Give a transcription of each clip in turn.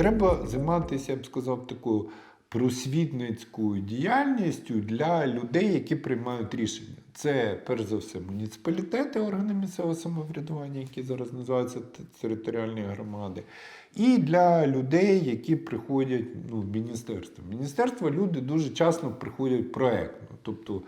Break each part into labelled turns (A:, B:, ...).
A: треба займатися, я б сказав, такою просвітницькою діяльністю для людей, які приймають рішення. Це перш за все муніципалітети, органи місцевого самоврядування, які зараз називаються територіальні громади, і для людей, які приходять ну, в міністерство. В міністерство люди дуже часто приходять проектно. Тобто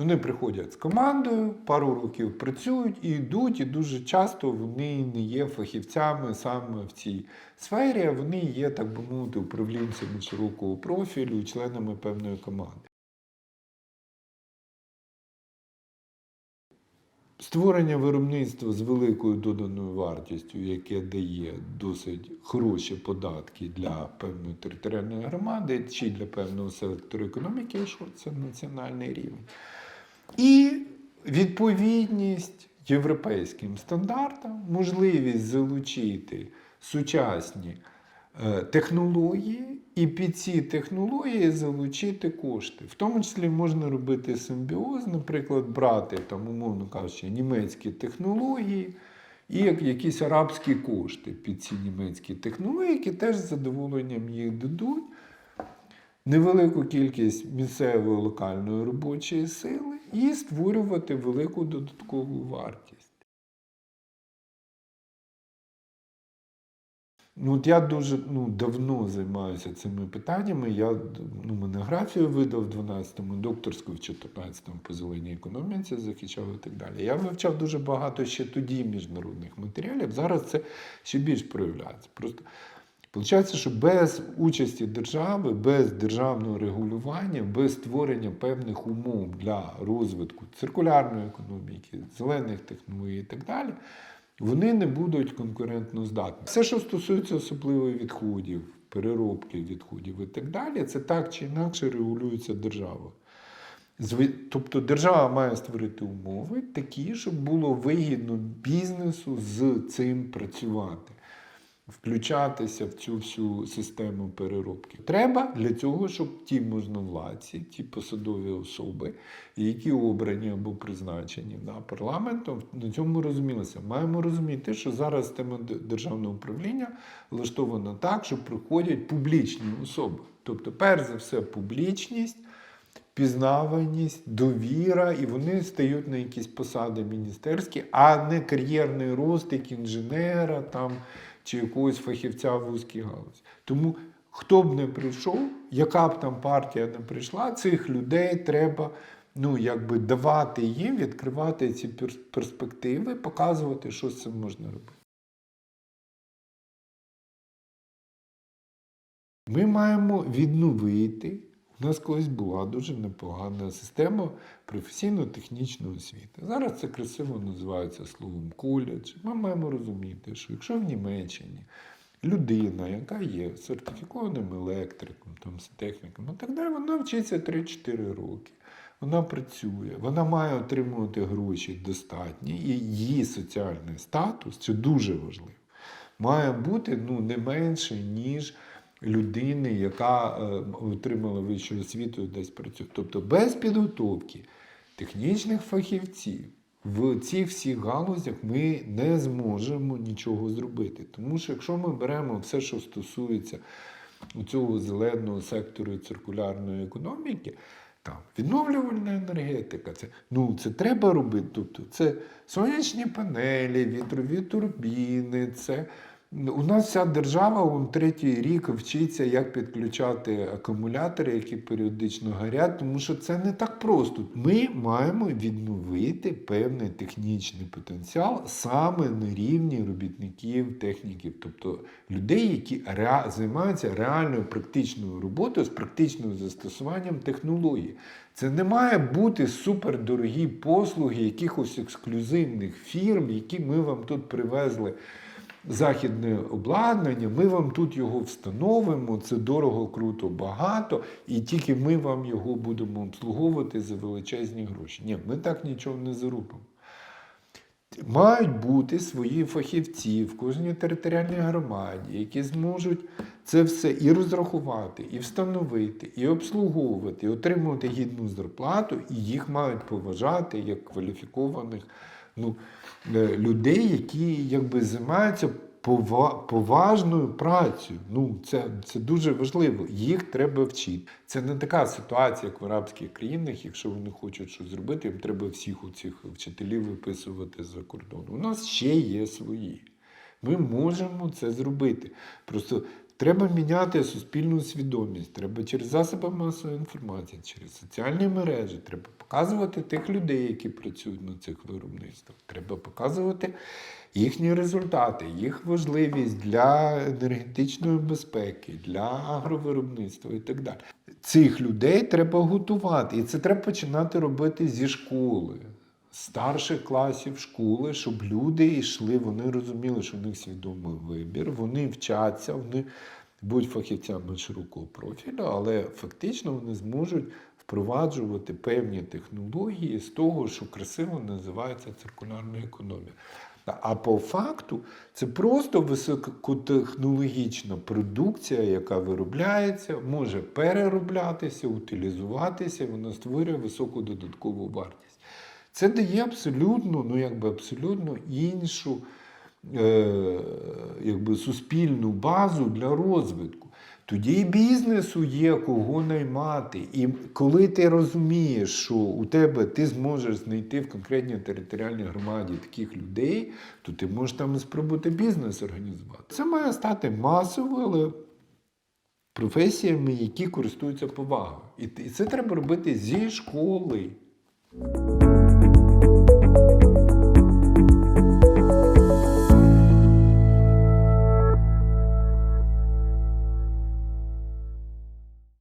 A: вони приходять з командою, пару років працюють і йдуть, і дуже часто вони не є фахівцями саме в цій сфері, а вони є, так би мовити, управлінцями широкого профілю, членами певної команди. Створення виробництва з великою доданою вартістю, яке дає досить хороші податки для певної територіальної громади чи для певного сектору економіки, що це національний рівень. І відповідність європейським стандартам, можливість залучити сучасні е, технології і під ці технології залучити кошти. В тому числі можна робити симбіоз, наприклад, брати, там, умовно кажучи, німецькі технології і якісь арабські кошти під ці німецькі технології, які теж з задоволенням їх дадуть. Невелику кількість місцевої локальної робочої сили і створювати велику додаткову вартість. Ну, от я дуже ну, давно займаюся цими питаннями. Я ну, монографію видав в 12-му, докторську в 14-му по зеленій економіці захищав і так далі. Я вивчав дуже багато ще тоді міжнародних матеріалів. Зараз це ще більш проявляється. Просто Получається, що без участі держави, без державного регулювання, без створення певних умов для розвитку циркулярної економіки, зелених технологій і так далі, вони не будуть конкурентно здатні. Все, що стосується особливо відходів, переробки відходів і так далі, це так чи інакше регулюється державою. Тобто держава має створити умови такі, щоб було вигідно бізнесу з цим працювати, включатися в цю всю систему переробки. Треба для цього, щоб ті можновладці, ті посадові особи, які обрані або призначені да, парламентом, на цьому розумілися. Маємо розуміти, що зараз система державного управління влаштована так, що приходять публічні особи. Тобто, перш за все, публічність пізнаваність, довіра, і вони стають на якісь посади міністерські, а не кар'єрний рост як інженера там, чи якогось фахівця в вузькій галузі. Тому хто б не прийшов, яка б там партія не прийшла, цих людей треба ну, якби давати їм, відкривати ці перспективи, показувати, що з цим можна робити. Ми маємо відновити. У нас колись була дуже непогана система професійно-технічної освіти. Зараз це красиво називається словом коледж. Ми маємо розуміти, що якщо в Німеччині людина, яка є сертифікованим електриком, там, техніком і так далі, вона вчиться 3-4 роки. Вона працює, вона має отримувати гроші достатні, і її соціальний статус це дуже важливо. Має бути ну, не менше, ніж людини, яка е, отримала вищу освіту і десь працює. Тобто без підготовки технічних фахівців в цих всіх галузях ми не зможемо нічого зробити. Тому що якщо ми беремо все, що стосується цього зеленого сектору циркулярної економіки, там відновлювальна енергетика, це, ну, це треба робити. Тобто це сонячні панелі, вітрові турбіни, це у нас вся держава он третій рік вчиться, як підключати акумулятори, які періодично горять, тому що це не так просто. Ми маємо відновити певний технічний потенціал саме на рівні робітників, техніків, тобто людей, які ре- займаються реальною практичною роботою з практичним застосуванням технологій. Це не має бути супердорогі послуги якихось ексклюзивних фірм, які ми вам тут привезли західне обладнання, ми вам тут його встановимо, це дорого, круто, багато, і тільки ми вам його будемо обслуговувати за величезні гроші. Ні, ми так нічого не заробимо. Мають бути свої фахівці в кожній територіальній громаді, які зможуть це все і розрахувати, і встановити, і обслуговувати, і отримувати гідну зарплату, і їх мають поважати як кваліфікованих ну, е, людей, які якби займаються поважною працею. Ну, це, це дуже важливо. Їх треба вчити. Це не така ситуація, як в арабських країнах. Якщо вони хочуть щось зробити, їм треба всіх у цих вчителів виписувати за кордону. У нас ще є свої. Ми можемо це зробити. Просто треба міняти суспільну свідомість. Треба через засоби масової інформації, через соціальні мережі. Треба показувати тих людей, які працюють на цих виробництвах. Треба показувати їхні результати, їх важливість для енергетичної безпеки, для агровиробництва і так далі. Цих людей треба готувати, і це треба починати робити зі школи старших класів школи, щоб люди йшли, вони розуміли, що в них свідомий вибір, вони вчаться, вони будуть фахівцями широкого профілю, але фактично вони зможуть впроваджувати певні технології з того, що красиво називається циркулярна економія. А по факту це просто високотехнологічна продукція, яка виробляється, може перероблятися, утилізуватися, вона створює високу додаткову вартість. Це дає абсолютно, ну якби абсолютно іншу е, якби, суспільну базу для розвитку. Тоді і бізнесу є кого наймати. І коли ти розумієш, що у тебе ти зможеш знайти в конкретній територіальній громаді таких людей, то ти можеш там спробувати бізнес організувати. Це має стати масовою, але професіями, які користуються повагою. І це треба робити зі школи.